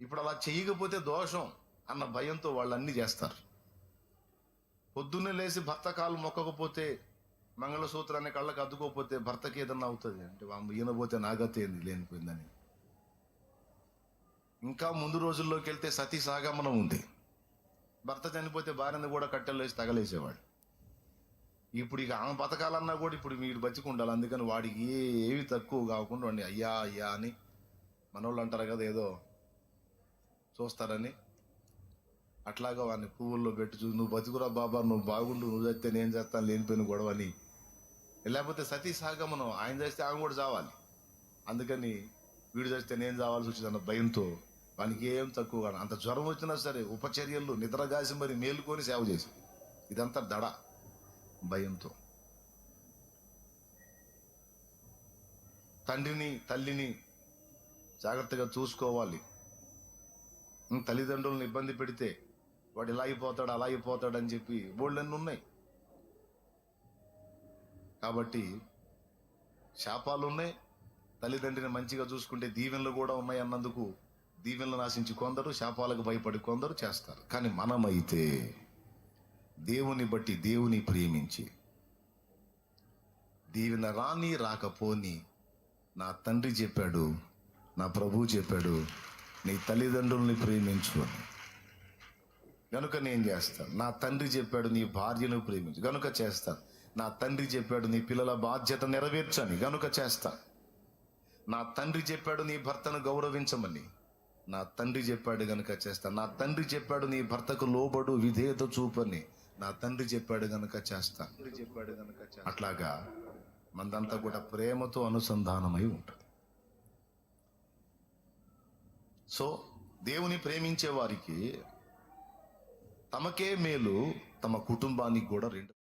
ఇప్పుడు అలా చేయకపోతే దోషం అన్న భయంతో వాళ్ళు అన్ని చేస్తారు. పొద్దున్నే లేచి భర్త కాలు మొక్కకపోతే మంగళసూత్రాన్ని కళ్ళకి అద్దుకోకపోతే భర్తకి ఏదన్నా అవుతుంది? అంటే వామ్మ నాగతే ఏంది? లేనిపోయిందని. ఇంకా ముందు రోజుల్లోకి వెళ్తే సతీ సాగమనం ఉంది. భర్త చనిపోతే భార్యను కూడా కట్టెలేసి తగలేసేవాడు. ఇప్పుడు ఇక ఆమె బతకాలన్నా కూడా ఇప్పుడు వీడు బతికి ఉండాలి అందుకని వాడికి ఏవి తక్కువ కాకుండా అయ్యా అయ్యా అని మనోళ్ళు అంటారు కదా ఏదో చూస్తారని. అట్లాగా వాడిని పువ్వుల్లో పెట్టి చూసి నువ్వు బతుకురా బాబా నువ్వు బాగుండు నువ్వు చస్తే నేను చేస్తాను లేనిపోయిన గొడవ అని లేకపోతే సతీ సాగమనం ఆయన చేస్తే ఆమె కూడా చావాలి. అందుకని వీడు చేస్తే నేను చావాల్సి వచ్చింది అన్న భయంతో వానికి ఏం తక్కువ కాదు. అంత జ్వరం వచ్చినా సరే ఉపచర్యలు నిద్రగాసి మరి మేలుకొని సేవ చేసి. ఇదంతా దడ భయంతో. తండ్రిని తల్లిని జాగ్రత్తగా చూసుకోవాలి. తల్లిదండ్రులను ఇబ్బంది పెడితే వాడు ఇలా అయిపోతాడు అలా అయిపోతాడు అని చెప్పి బోళ్ళన్నీ ఉన్నాయి. కాబట్టి శాపాలు ఉన్నాయి. తల్లిదండ్రిని మంచిగా చూసుకుంటే దీవెనలు కూడా ఉన్నాయి అన్నందుకు దీవెనలు నాశించి కొందరు శాపాలకు భయపడి కొందరు చేస్తారు. కానీ మనమైతే దేవుని బట్టి దేవుని ప్రేమించి దీవెన రాని రాకపోని నా తండ్రి చెప్పాడు నా ప్రభువు చెప్పాడు నీ తల్లిదండ్రుల్ని ప్రేమించు అని. గనుక నేను చేస్తాను నా తండ్రి చెప్పాడు నీ భార్యను ప్రేమించు. గనుక చేస్తాను నా తండ్రి చెప్పాడు నీ పిల్లల బాధ్యత నెరవేర్చని గనుక చేస్తా. నా తండ్రి చెప్పాడు నీ భర్తను గౌరవించమని. నా తండ్రి చెప్పాడు గనుక చేస్తా. నా తండ్రి చెప్పాడు నీ భర్తకు లోబడు విధేయత చూపని. నా తండ్రి చెప్పాడు గనుక చేస్తా. చెప్పాడు గనుక అట్లాగా మందంతా కూడా ప్రేమతో అనుసంధానమై ఉంటుంది సో దేవుని ప్రేమించే వారికి తమకే మేలు తమ కుటుంబానికి కూడా రెండు